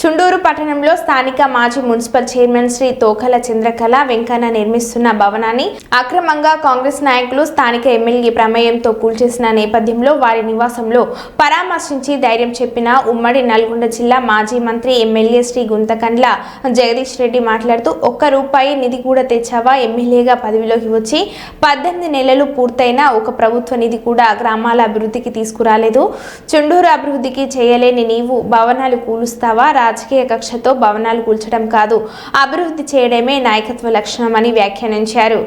చుండూరు పట్టణంలో స్థానిక మాజీ మున్సిపల్ చైర్మన్ శ్రీ తోకల చంద్రకళ వెంకన్న నిర్మిస్తున్న భవనాన్ని అక్రమంగా కాంగ్రెస్ నాయకులు స్థానిక ఎమ్మెల్యే ప్రమేయంతో కూల్చేసిన నేపథ్యంలో వారి నివాసంలో పరామర్శించి ధైర్యం చెప్పిన ఉమ్మడి నల్గొండ జిల్లా మాజీ మంత్రి ఎమ్మెల్యే శ్రీ గుంతకండ్ల జగదీష్ రెడ్డి మాట్లాడుతూ ఒక్క రూపాయి నిధి కూడా తెచ్చావా? ఎమ్మెల్యేగా పదవిలోకి వచ్చి పద్దెనిమిది నెలలు పూర్తయినా ఒక ప్రభుత్వ నిధి కూడా గ్రామాల అభివృద్ధికి తీసుకురాలేదు. చుండూరు అభివృద్ధికి చేయలేని నీవు భవనాలు కూలుస్తావా? రాజకీయ కక్షతో భవనాలు కూల్చడం కాదు అభివృద్ధి చేయడమే నాయకత్వ లక్షణమని వ్యాఖ్యానించారు.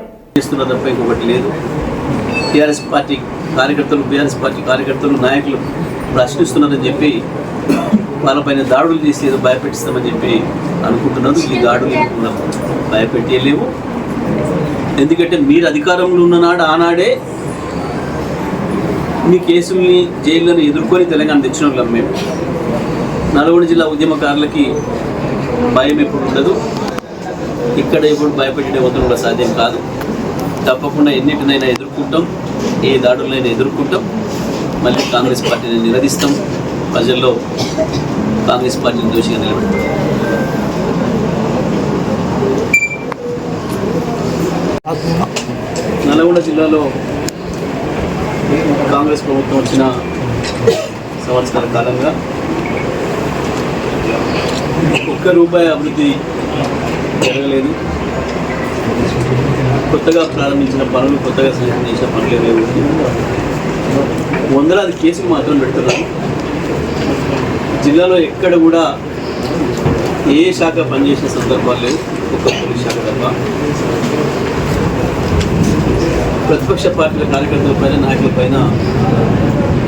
లేదు. టీఆర్ఎస్ పార్టీ కార్యకర్తలు బీఆర్ఎస్ పార్టీ కార్యకర్తలు నాయకులు ప్రశ్నిస్తున్నారని చెప్పి వాళ్ళపైన దాడులు చేసి ఏదో భయపెట్టిస్తామని చెప్పి అనుకుంటున్నారు. ఈ దాడులు భయపెట్టేయలేము. ఎందుకంటే మీరు అధికారంలో ఉన్ననాడు ఆనాడే మీ కేసుల్ని జైళ్ళని ఎదుర్కొని తెలంగాణ తెచ్చిన వాళ్ళం మేము. నల్గొండ జిల్లా ఉద్యమకారులకి భయం ఎప్పుడు ఉండదు. ఇక్కడ ఇప్పుడు భయపెట్టే వద్దు కూడా సాధ్యం కాదు. తప్పకుండా ఎన్నిటినైనా ఎదుర్కొంటాం. ఏ దాడులైనా ఎదుర్కొంటాం. మళ్ళీ కాంగ్రెస్ పార్టీని నిలదీస్తాం. ప్రజల్లో కాంగ్రెస్ పార్టీని దోషిగా నిలబెడతాం. నల్గొండ జిల్లాలో కాంగ్రెస్ ప్రభుత్వం వచ్చిన సంవత్సరాల కాలంగా ఒక్క రూపాయి అభివృద్ధి జరగలేదు. కొత్తగా ప్రారంభించిన పనులు కొత్తగా సంఘటన చేసిన పనులు లేవు. వందలాది కేసులు మాత్రం పెడుతున్నారు. జిల్లాలో ఎక్కడ కూడా ఏ శాఖ పనిచేసిన సందర్భాలు లేవు. ఒక్క పోలీస్ శాఖ తప్ప. ప్రతిపక్ష పార్టీల కార్యకర్తల పైన నాయకుల పైన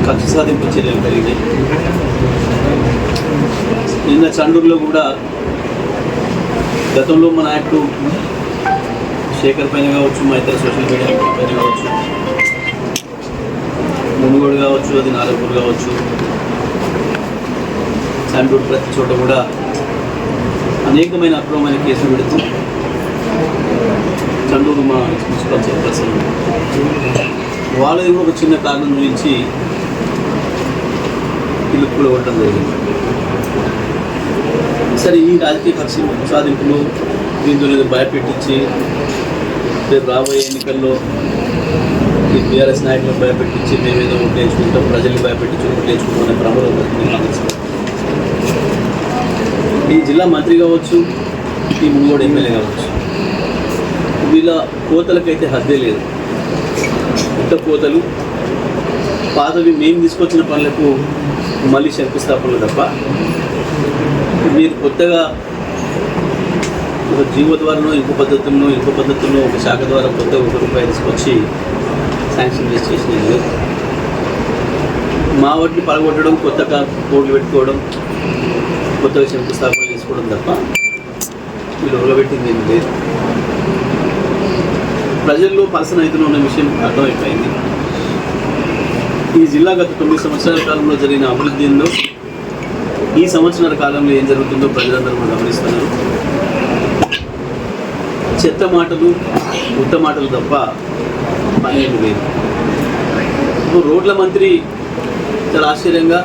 కక్ష సాధింపు చర్యలు పెరిగినాయి. నిన్న చండూరులో కూడా గతంలో మా నాయకుడు శేఖర్ పైన కావచ్చు మా ఇతర సోషల్ మీడియా పైన కావచ్చు మునుగోడు కావచ్చు అది నాగపూర్ కావచ్చు చండూరు ప్రతి చోట కూడా అనేకమైన అక్రమమైన కేసులు పెడుతూ చండూరు మా మున్సిపల్ చైర్పర్సన్. వాళ్ళది కూడా ఒక చిన్న కారణం గురించి ఇల్లు కూడా కొట్టడం జరిగింది. సరే ఈ రాజకీయ కక్ష సాధింపులు దీంతో ఏదో భయపెట్టించి రేపు రాబోయే ఎన్నికల్లో ఈ టీఆర్ఎస్ నాయకులను భయపెట్టించి మేమేదో ఓట్లు వేసుకుంటాం ప్రజల్ని భయపెట్టించి ఓట్లు వేసుకుంటాం అనే భ్రమలో ఈ జిల్లా మంత్రి కావచ్చు ఈ మునుగోడు ఎమ్మెల్యే కావచ్చు. వీళ్ళ కోతలకైతే హద్దే లేదు. కొత్త కోతలు పాతవి మేము తీసుకొచ్చిన పనులకు మళ్ళీ శంకుస్థాపనలు తప్ప మీరు కొత్తగా ఒక జీవో ద్వారానో ఇంకో పద్ధతుల్లో ఇంకో పద్ధతుల్లో ఒక శాఖ ద్వారా కొత్తగా ఒక రూపాయి తీసుకొచ్చి శాంక్షన్ చేసి చేసినది మా వాటిని పడగొట్టడం కొత్తగా కోడ్లు పెట్టుకోవడం కొత్తగా శంకుస్థాపన చేసుకోవడం తప్ప వీళ్ళు ఉలబెట్టింది ఏమి లేదు. ప్రజల్లో పర్సన్ అయితే ఉన్న విషయం అర్థమైపోయింది. ఈ జిల్లా గత తొమ్మిది సంవత్సరాల కాలంలో జరిగిన అభివృద్ధిలో ఈ సంవత్సరాల కాలంలో ఏం జరుగుతుందో ప్రజలందరూ కూడా గమనిస్తున్నారు. చెత్త మాటలు ఉత్త మాటలు తప్ప పన్నెండు వేలు ఇప్పుడు రోడ్ల మంత్రి చాలా ఆశ్చర్యంగా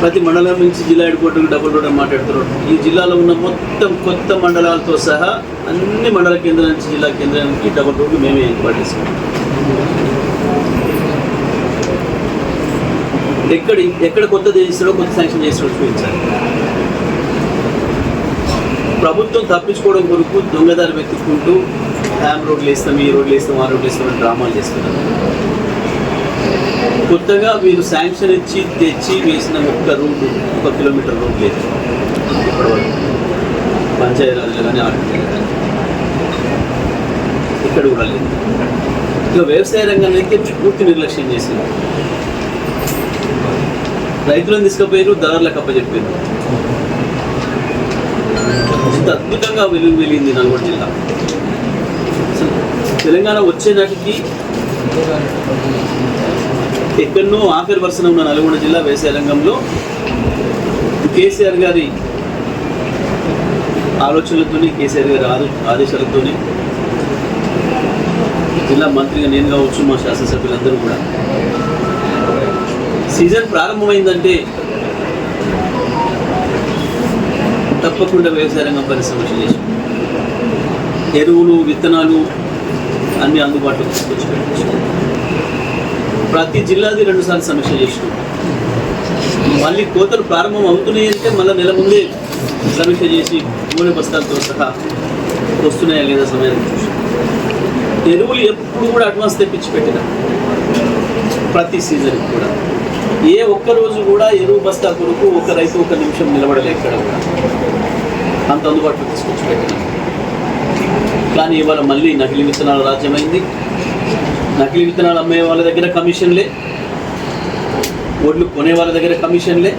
ప్రతి మండలం నుంచి జిల్లా హెడ్ డబుల్ రోడ్ మాట్లాడుతున్నాడు. ఈ జిల్లాలో ఉన్న మొత్తం కొత్త మండలాలతో సహా అన్ని మండల కేంద్రాల నుంచి జిల్లా కేంద్రానికి డబుల్ రోడ్లు మేమే ఏర్పాటు చేసాం ఎక్కడ ఎక్కడ కొత్త చేస్తాడో కొత్త శాంక్షన్ చేస్తాడో చూపించాలి ప్రభుత్వం తప్పించుకోవడం కొరకు దొంగదారి వెతుక్కుంటూ హ్యామ్ రోడ్లు వేస్తాం ఈ రోడ్లు వేస్తాం ఆ రోడ్లు వేస్తాం అని డ్రామాలు చేస్తున్నారు. కొత్తగా మీరు శాంక్షన్ ఇచ్చి తెచ్చి వేసిన ఒక్క రోడ్డు ఒక కిలోమీటర్ రోడ్ లేదు. ఇప్పటివరకు పంచాయతీరాజ్లో కానీ ఆర్టీలో కానీ. ఇక్కడ కూడా లేదు. ఇక వ్యవసాయ రంగాన్ని అయితే పూర్తి నిర్లక్ష్యం చేసింది. రైతులను తీసుకుపోయారు దళారులకు అప్పచెప్పారు ఇంత అద్భుతంగా వెలుగు వెలిగింది నల్గొండ జిల్లా. తెలంగాణ వచ్చే నాటికి ఎక్కడనో ఆఖరి వరుసన ఉన్న నల్గొండ జిల్లా వ్యవసాయ రంగంలో కేసీఆర్ గారి ఆలోచనలతోని కేసీఆర్ గారి ఆదో ఆదేశాలతోని జిల్లా మంత్రిగా నేను కావచ్చు మా శాసనసభ్యులందరూ కూడా సీజన్ ప్రారంభమైందంటే తప్పకుండా వ్యవసాయ రంగం పరిశ్రమ చేసి ఎరువులు విత్తనాలు అన్ని అందుబాటులో తీసుకొచ్చి పెట్టచ్చు ప్రతి జిల్లాది రెండుసార్లు సమీక్ష చేసినాం. మళ్ళీ కోతలు ప్రారంభం అవుతున్నాయి అంటే మళ్ళీ నెల ముందే సమీక్ష చేసి నూనె బస్తాలతో సహా వస్తున్నాయా లేదా సమయానికి చూసి ఎరువులు ఎప్పుడు కూడా అడ్వాన్స్ తెప్పించి పెట్టిన ప్రతి సీజన్ కూడా. ఏ ఒక్క రోజు కూడా ఎరువు బస్తా కొరకు ఒక రైతు ఒక నిమిషం నిలబడలే ఇక్కడ కూడా. అంత అందుబాటులో తీసుకొచ్చి పెట్టిన. కానీ ఇవాళ మళ్ళీ నకిలీ విత్తనాల రాజ్యమైంది. నకిలీ విత్తనాలు అమ్మే వాళ్ళ దగ్గర కమిషన్లే. ఒడ్లు కొనే వాళ్ళ దగ్గర కమిషన్లే.